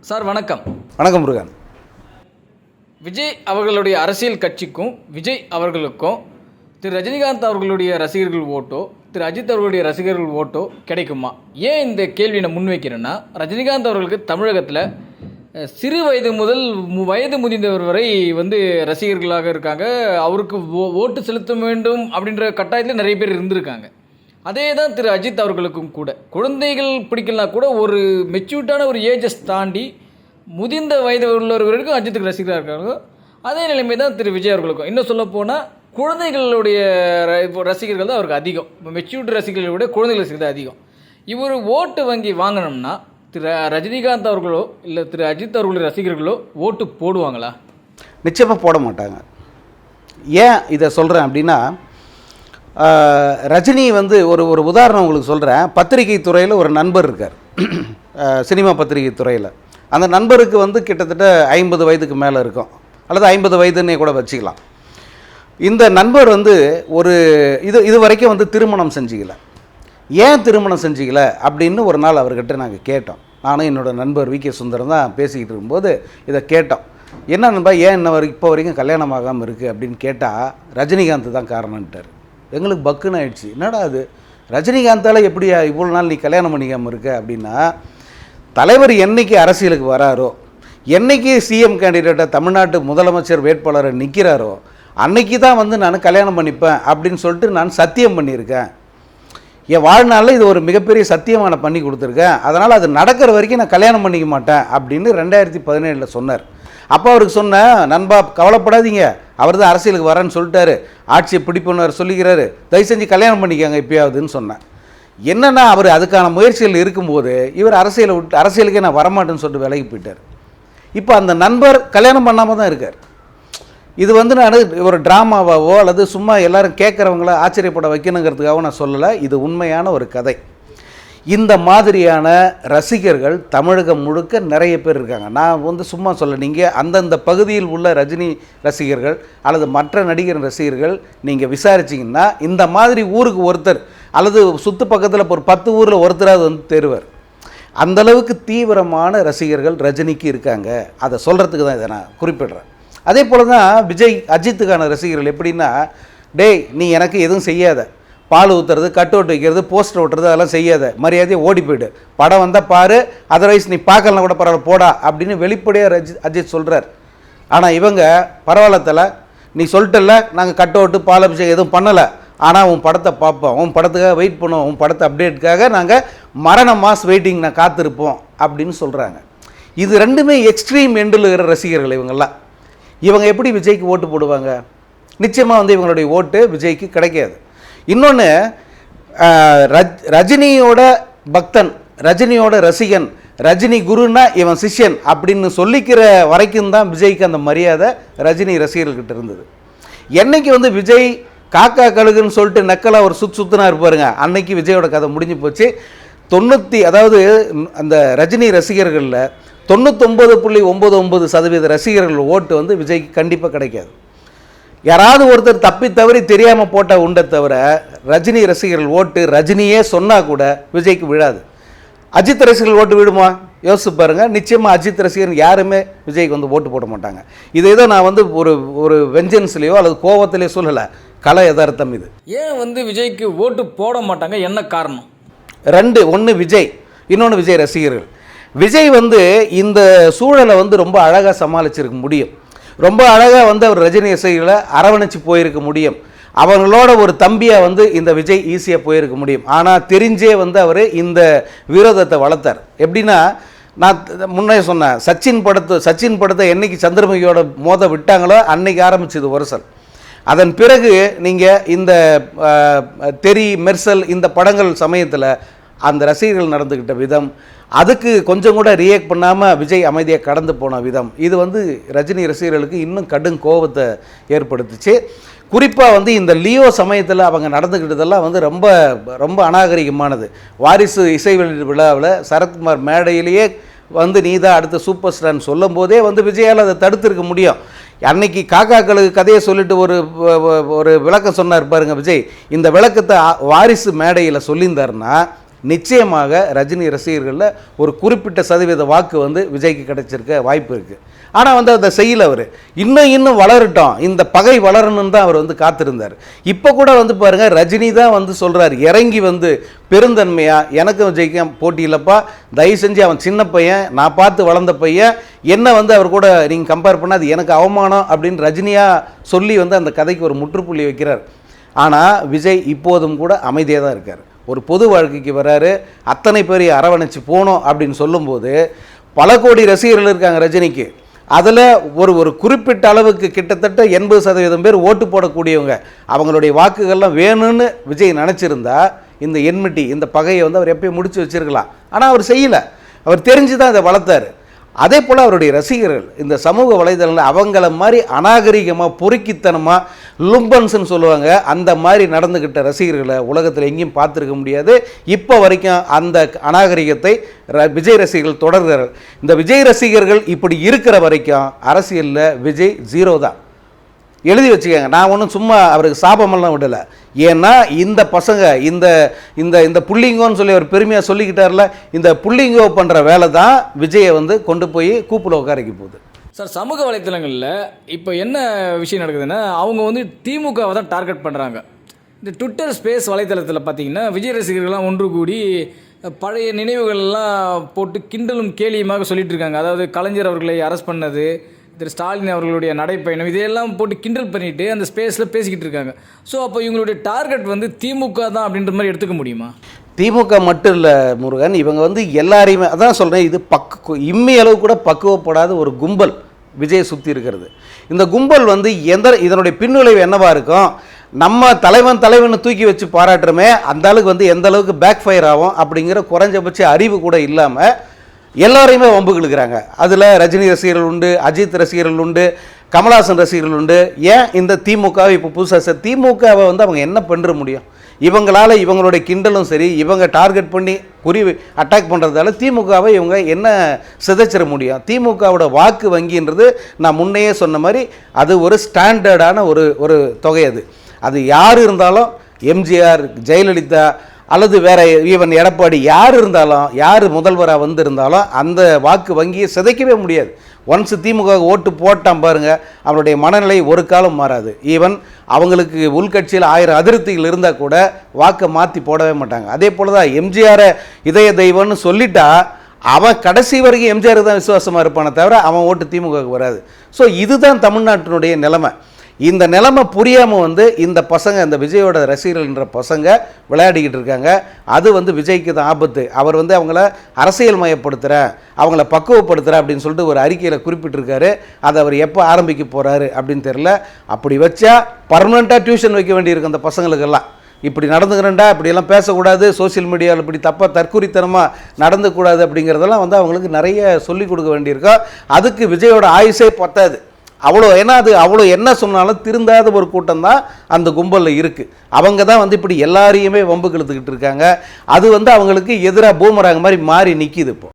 Sir வணக்கம். வணக்கம் முருகன். விஜய் அவர்களுடைய அரசியல் கட்சிக்கும் விஜய் அவர்களுக்கும் திரு. ரஜினிகாந்த் அவர்களுடைய ரசிகர்கள் ஓட்டோ திரு. அஜித் அவர்களுடைய ரசிகர்கள் ஓட்டோ கிடைக்குமா? ஏன் இந்த கேள்வி நான் முன்வைக்கிறேன்னா ரஜினிகாந்த் அவர்களுக்கு தமிழகத்தில் சிறு வயது முதல் வயது முதிர்ந்தவர் வரை வந்து ரசிகர்களாக இருக்காங்க. அவருக்கு ஓ- ஓட்டு செலுத்த வேண்டும் அப்படின்ற கட்டாயத்தில் நிறைய பேர் இருந்திருக்காங்க. அதே தான் திரு அஜித் அவர்களுக்கும் கூட. குழந்தைகள் பிடிக்கலனா கூட ஒரு மெச்சூர்டான ஒரு ஏஜஸ் தாண்டி முதிர்ந்த வயது உள்ளவர்களுக்கும் அஜித்துக்கு ரசிகராக இருக்காங்க. அதே நிலைமை தான் திரு விஜய் அவர்களுக்கும். இன்னும் சொல்ல போனால் குழந்தைகளுடைய ர- இப்போ ரசிகர்கள் தான் அவருக்கு அதிகம். இப்போ மெச்சூர்டு ரசிகர்களை விட குழந்தைகள் ரசிகர் தான் அதிகம். இவர் ஓட்டு வங்கி வாங்கினோம்னா திரு ரஜினிகாந்த் அவர்களோ இல்லை திரு அஜித் அவர்களுடைய ரசிகர்களோ ஓட்டு போடுவாங்களா? நிச்சயமாக போட மாட்டாங்க. ஏன் இதை சொல்கிறேன் அப்படின்னா ரஜினி வந்து ஒரு ஒரு உதாரணம் உங்களுக்கு சொல்கிறேன் பத்திரிகை துறையில் ஒரு நண்பர் இருக்கார். சினிமா பத்திரிகை துறையில். அந்த நண்பருக்கு வந்து கிட்டத்தட்ட ஐம்பது வயதுக்கு மேலே இருக்கும். அல்லது ஐம்பது வயதுன்னே கூட வச்சுக்கலாம். இந்த நண்பர் வந்து ஒரு இது இது வரைக்கும் வந்து திருமணம் செஞ்சுக்கல. ஏன் திருமணம் செஞ்சுக்கல அப்படின்னு ஒரு நாள் அவர்கிட்ட நாங்கள் கேட்டோம். நானும் என்னோடய நண்பர் வி. கே. சுந்தரம் தான் பேசிக்கிட்டு இருக்கும்போது இதை கேட்டோம். என்ன நண்பா ஏன் இன்ன வரைக்கும் இப்போ வரைக்கும் கல்யாணம் ஆகாமல் இருக்குது அப்படின்னு கேட்டால் ரஜினிகாந்த் தான் காரணம்ட்டார். எங்களுக்கு பக்குன்னு ஆயிடுச்சு. என்னடா அது? ரஜினிகாந்தால் எப்படியா இவ்வளோ நாள் நீ கல்யாணம் பண்ணிக்காமல் இருக்க? அப்படின்னா தலைவர் என்னைக்கு அரசியலுக்கு வராரோ என்னைக்கு சிஎம் கேண்டிடேட்டாக தமிழ்நாட்டு முதலமைச்சர் வேட்பாளரை நிற்கிறாரோ அன்னைக்கு தான் வந்து நான் கல்யாணம் பண்ணிப்பேன் அப்படின்னு சொல்லிட்டு நான் சத்தியம் பண்ணியிருக்கேன். என் வாழ்நாளில் இது ஒரு மிகப்பெரிய சத்தியமான நான் பண்ணி கொடுத்துருக்கேன். அதனால் அது நடக்கிற வரைக்கும் நான் கல்யாணம் பண்ணிக்க மாட்டேன் அப்படின்னு ரெண்டாயிரத்தி பதினேழில் சொன்னார். அப்போ அவருக்கு சொன்னேன் நண்பா கவலைப்படாதீங்க. அவர் தான் அரசியலுக்கு வரேன்னு சொல்லிட்டாரு. ஆட்சியை பிடிப்புன்னு சொல்லிக்கிறாரு. தயவு செஞ்சு கல்யாணம் பண்ணிக்கோங்க இப்பயாவதுன்னு சொன்னேன். என்னன்னா அவர் அதுக்கான முயற்சிகள் இருக்கும்போது இவர் அரசியலை விட்டு அரசியலுக்கே நான் வரமாட்டேன்னு சொல்லிட்டு விலகி போயிட்டார். இப்போ அந்த நண்பர் கல்யாணம் பண்ணாமல் தான் இருக்கார். இது வந்து நான் ஒரு ட்ராமாவாவோ அல்லது சும்மா எல்லாரும் கேட்குறவங்கள ஆச்சரியப்பட வைக்கணுங்கிறதுக்காக நான் சொல்லலை. இது உண்மையான ஒரு கதை. இந்த மாதிரியான ரசிகர்கள் தமிழகம் முழுக்க நிறைய பேர் இருக்காங்க. நான் வந்து சும்மா சொல்ல நீங்கள் அந்தந்த பகுதியில் உள்ள ரஜினி ரசிகர்கள் அல்லது மற்ற நடிகர் ரசிகர்கள் நீங்கள் விசாரிச்சிங்கன்னா இந்த மாதிரி ஊருக்கு ஒருத்தர் அல்லது சுற்று பக்கத்தில் ஒரு பத்து ஊரில் ஒருத்தராவது வந்து தேர்வர் அந்த அளவுக்கு தீவிரமான ரசிகர்கள் ரஜினிக்கு இருக்காங்க. அதை சொல்கிறதுக்கு தான் இதை நான் குறிப்பிடுறேன். அதே போல் தான் விஜய் அஜித்துக்கான ரசிகர்கள் எப்படின்னா டேய் நீ எனக்கு எதுவும் செய்யாத. பால் ஊற்றுறது கட் அவுட் வைக்கிறது போஸ்டர் ஓட்டுறது அதெல்லாம் செய்யாத. மரியாதையை ஓடி போயிடு. படம் வந்தால் பாரு அதர்வைஸ் நீ பார்க்கலாம் கூட பரவாயில்ல போடா அப்படின்னு வெளிப்படையாக ரஜித் அஜித் சொல்கிறார் ஆனால் இவங்க பரவாயில்ல தல நீ சொல்லிட்டல நாங்கள் கட் அவுட்டு பால் அபிஷேகம் எதுவும் பண்ணலை. ஆனால் உன் படத்தை பார்ப்போம். உன் படத்துக்காக வெயிட் பண்ணுவோம். உன் படத்தை அப்டேட்டுக்காக நாங்கள் மரண மாஸ் வெயிட்டிங் நான் காத்திருப்போம் அப்படின்னு சொல்கிறாங்க இது ரெண்டுமே எக்ஸ்ட்ரீம் எண்டில் இருக்கிற ரசிகர்கள் இவங்கெல்லாம். இவங்க எப்படி விஜய்க்கு ஓட்டு போடுவாங்க? நிச்சயமாக வந்து இவங்களுடைய ஓட்டு விஜய்க்கு கிடைக்காது. இன்னொன்று ரஜ் ரஜினியோட பக்தன் ரஜினியோட ரசிகன் ரஜினி குருன்னா இவன் சிஷ்யன் அப்படின்னு சொல்லிக்கிற வரைக்கும் தான் விஜய்க்கு அந்த மரியாதை ரஜினி ரசிகர்கிட்ட இருந்தது. என்னைக்கு வந்து விஜய் காக்கா கழுகுன்னு சொல்லிட்டு நக்கலாக ஒரு சுத்து சுத்துனா இருப்பாருங்க அன்னைக்கு விஜயோட கதை முடிஞ்சு போச்சு. தொண்ணூற்றி அதாவது அந்த ரஜினி ரசிகர்களில் தொண்ணூத்தொம்பது புள்ளி ஒம்பது ஒம்பது சதவீத ரசிகர்கள் ஓட்டு வந்து விஜய்க்கு கண்டிப்பாக கிடைக்காது. யாராவது ஒருத்தர் தப்பி தவறி தெரியாமல் போட்ட உண்டை தவிர ரஜினி ரசிகர்கள் ஓட்டு ரஜினியே சொன்னால் கூட விஜய்க்கு விழாது. அஜித் ரசிகர்கள் ஓட்டு விடுமா? யோசிச்சு பாருங்க. நிச்சயமாக அஜித் ரசிகர் யாருமே விஜய்க்கு வந்து ஓட்டு போட மாட்டாங்க. இது ஏதோ நான் வந்து ஒரு ஒரு வெஞ்சன்ஸ்லேயோ அல்லது கோவத்திலேயோ சொல்லலை. கலை யதார்த்தம் இது. ஏன் வந்து விஜய்க்கு ஓட்டு போட மாட்டாங்க? என்ன காரணம்? ரெண்டு ஒன்று விஜய் இன்னொன்று விஜய் ரசிகர்கள். விஜய் வந்து இந்த சூழலை வந்து ரொம்ப அழகாக சமாளிச்சிருக்க முடியும். ரொம்ப அழகாக வந்து அவர் ரஜினி இசைகளை அரவணைச்சு போயிருக்க முடியும். அவங்களோட ஒரு தம்பியாக வந்து இந்த விஜய் ஈஸியாக போயிருக்க முடியும். ஆனால் தெரிஞ்சே வந்து அவர் இந்த விரோதத்தை வளர்த்தார். எப்படின்னா நான் முன்னே சொன்னேன் சச்சின் படத்தை சச்சின் படத்தை என்னைக்கு சந்திரமுகியோட மோத விட்டாங்களோ அன்னைக்கு ஆரம்பிச்சது வருஷம். அதன் பிறகு நீங்கள் இந்த தெரி மெர்சல் இந்த படங்கள் சமயத்தில் அந்த ரசிகர்கள் நடந்துக்கிட்ட விதம் அதுக்கு கொஞ்சம் கூட ரியாக்ட் பண்ணாமல் விஜய் அமைதியாக கடந்து போன விதம். இது வந்து ரஜினி ரசிகர்களுக்கு இன்னும் கடும் கோபத்தை ஏற்படுத்துச்சு. குறிப்பாக வந்து இந்த லியோ சமயத்தில் அவங்க நடந்துக்கிட்டதெல்லாம் வந்து ரொம்ப ரொம்ப அநாகரிகமானது. வாரிசு இசை வெளியீடு விழாவில் சரத்குமார் மேடையிலேயே வந்து நீ தான் அடுத்த சூப்பர் ஸ்டார்னு சொல்லும் போதே வந்து விஜயால் அதை தடுத்திருக்க முடியும். அன்னைக்கு காக்காக்களுக்கு கதையை சொல்லிட்டு ஒரு ஒரு விளக்கம் சொன்னார் பாருங்க விஜய். இந்த விளக்கத்தை வாரிசு மேடையில் சொல்லியிருந்தாருன்னா நிச்சயமாக ரஜினி ரசிகர்களில் ஒரு குறிப்பிட்ட சதவீத வாக்கு வந்து விஜய்க்கு கிடைச்சிருக்க வாய்ப்பு இருக்குது ஆனால் வந்து அதை செய்யல அவர். இன்னும் இன்னும் வளரட்டும். இந்த பகை வளரணும்னு தான் அவர் வந்து காத்திருந்தார். இப்போ கூட வந்து பாருங்கள் ரஜினி தான் வந்து சொல்கிறார் இறங்கி வந்து பெருந்தன்மையாக எனக்கும் விஜய்க்கும் போட்டியில்ப்பா தயவு செஞ்சு அவன் சின்ன பையன் நான் பார்த்து வளர்ந்த பையன். என்ன வந்து அவர் கூட நீங்கள் கம்பேர் பண்ணால் அது எனக்கு அவமானம் அப்படின்னு ரஜினியாக சொல்லி வந்து அந்த கதைக்கு ஒரு முற்றுப்புள்ளி வைக்கிறார். ஆனால் விஜய் இப்போதும் கூட அமைதியாக தான் இருக்கார். ஒரு பொது வாழ்க்கைக்கு வராரு அத்தனை பேரையும் அரவணைச்சு போனோம் அப்படின்னு சொல்லும்போது பல கோடி ரசிகர்கள் இருக்காங்க ரஜினிக்கு. அதில் ஒரு ஒரு குறிப்பிட்ட அளவுக்கு கிட்டத்தட்ட எண்பது சதவீதம் பேர் ஓட்டு போடக்கூடியவங்க. அவங்களுடைய வாக்குகள்லாம் வேணும்னு விஜய் நினச்சிருந்தா இந்த எண்மிட்டி இந்த பகையை வந்து அவர் எப்பயும் முடிச்சு வச்சிருக்கலாம். ஆனால் அவர் செய்யலை. அவர் தெரிஞ்சு தான் இதை வளர்த்தாரு. அதே போல் அவருடைய ரசிகர்கள் இந்த சமூக வலைதளங்கள் அவங்கள மாதிரி அநாகரிகமாக பொறுக்கித்தனமாக லும்பன்ஸ்னு சொல்லுவாங்க. அந்த மாதிரி நடந்துக்கிட்ட ரசிகர்களை உலகத்தில் எங்கேயும் பார்த்துருக்க முடியாது. இப்போ வரைக்கும் அந்த அநாகரிகத்தை ர- விஜய் ரசிகர்கள் தொடர்கிறார்கள். இந்த விஜய் ரசிகர்கள் இப்படி இருக்கிற வரைக்கும் அரசியலில் விஜய் ஜீரோ தான். எழுதி வச்சுக்கோங்க. நான் ஒன்றும் சும்மா அவருக்கு சாபமெல்லாம் விடலை. ஏன்னா இந்த பசங்க இந்த இந்த இந்த புள்ளிங்கோன்னு சொல்லி அவர் பெருமையாக சொல்லிக்கிட்டார்ல இந்த புள்ளிங்கோ பண்ணுற வேலை தான் விஜயை வந்து கொண்டு போய் கூப்பில் உட்காரைக்கு போகுது. சார் சமூக வலைத்தளங்களில் இப்போ என்ன விஷயம் நடக்குதுன்னா அவங்க வந்து திமுகவை தான் டார்கெட் பண்ணுறாங்க இந்த ட்விட்டர் ஸ்பேஸ் வலைத்தளத்தில் பார்த்தீங்கன்னா விஜய் ரசிகர்கள்லாம் ஒன்று கூடி பழைய நினைவுகள்லாம் போட்டு கிண்டலும் கேலியுமாக சொல்லிட்டு இருக்காங்க. அதாவது கலைஞர் அவர்களை அரெஸ்ட் பண்ணது திரு ஸ்டாலின் அவர்களுடைய நடைப்பயணம் இதையெல்லாம் போட்டு கிண்டல் பண்ணிட்டு அந்த ஸ்பேஸில் பேசிக்கிட்டு இருக்காங்க. ஸோ அப்போ இவங்களுடைய டார்கெட் வந்து திமுக தான் அப்படின்ற மாதிரி எடுத்துக்க முடியுமா? திமுக மட்டும் இல்லை முருகன். இவங்க வந்து எல்லாரையுமே அதான் சொல்கிறேன் இது பக்கு இம்மி அளவு கூட பக்குவப்படாத ஒரு கும்பல் விஜயை சுற்றி இருக்கிறது. இந்த கும்பல் வந்து எந்த இதனுடைய பின்விளைவு என்னவாக இருக்கும்? நம்ம தலைவன் தலைவன் தூக்கி வச்சு பாராட்டுறோமே அந்த அளவுக்கு வந்து எந்த அளவுக்கு பேக் ஃபயர் ஆகும் அப்படிங்கிற குறைஞ்சபட்ச அறிவு கூட இல்லாமல் எல்லோரையுமே வம்புக்கு இழுக்கிறாங்க அதில் ரஜினி ரசிகர்கள் உண்டு அஜித் ரசிகர்கள் உண்டு கமலாசன் ரசிகர்கள் உண்டு. ஏன் இந்த திமுகவை இப்போ புதுசாக திமுகவை வந்து அவங்க என்ன பண்ணுற முடியும்? இவங்களால இவங்களுடைய கிண்டலும் சரி இவங்க டார்கெட் பண்ணி குறி அட்டாக் பண்ணுறதால திமுகவை இவங்க என்ன சிதைச்சிட முடியும்? திமுகவோட வாக்கு வங்கின்றது நான் முன்னையே சொன்ன மாதிரி அது ஒரு ஸ்டாண்டர்டான ஒரு ஒரு தொகை அது. அது யார் இருந்தாலும் எம்ஜிஆர் ஜெயலலிதா அல்லது வேற ஈவன் எடப்பாடி யார் இருந்தாலும் யார் முதல்வராக வந்திருந்தாலும் அந்த வாக்கு வங்கியை சிதைக்கவே முடியாது. ஒன்ஸ் திமுக ஓட்டு போட்டான் பாருங்க அவருடைய மனநிலை ஒரு காலம் மாறாது. ஈவன் அவங்களுக்கு உள்கட்சியில் ஆயிரம் அதிருப்திகள் இருந்தால் கூட வாக்கை மாற்றி போடவே மாட்டாங்க. அதே போல தான் எம்ஜிஆரை இதய தெய்வம்னு சொல்லிட்டா அவன் கடைசி வரைக்கும் எம்ஜிஆர் தான் விசுவாசமாக இருப்பானே தவிர அவன் ஓட்டு திமுகவுக்கு வராது. ஸோ இதுதான் தமிழ்நாட்டினுடைய நிலைமை. இந்த நிலைமை புரியாமல் வந்து இந்த பசங்க இந்த விஜயோட ரசிகர்கள்ன்ற பசங்க விளையாடிக்கிட்டு இருக்காங்க. அது வந்து விஜய்க்கு தான் ஆபத்து. அவர் வந்து அவங்கள அரசியல் மயப்படுத்துகிறேன் அவங்கள பக்குவப்படுத்துகிறேன் அப்படின்னு சொல்லிட்டு ஒரு அறிக்கையில் குறிப்பிட்டிருக்காரு. அதை அவர் எப்போ ஆரம்பிக்க போகிறாரு அப்படின்னு தெரில அப்படி வச்சா பர்மனெண்ட்டாக டியூஷன் வைக்க வேண்டியிருக்கு அந்த பசங்களுக்கெல்லாம். இப்படி நடந்துக்கிறேன்டா இப்படியெல்லாம் பேசக்கூடாது சோஷியல் மீடியாவில் இப்படி தப்பாக தற்குறித்தனமாக நடந்துக்கூடாது அப்படிங்கிறதெல்லாம் வந்து அவங்களுக்கு நிறைய சொல்லிக் கொடுக்க வேண்டியிருக்கும். அதுக்கு விஜயோட ஆயுஷே பத்தாது. அவ்வளோ ஏன்னா அது அவ்வளோ என்ன சொன்னாலும் திருந்தாத ஒரு கூட்டம் தான் அந்த கும்பலில் இருக்குது அவங்க தான் வந்து இப்படி எல்லாரையுமே வம்பு கெடுத்துக்கிட்டு இருக்காங்க. அது வந்து அவங்களுக்கு எதிராக பூமராங்க மாதிரி மாறி நிற்கிது இப்போ.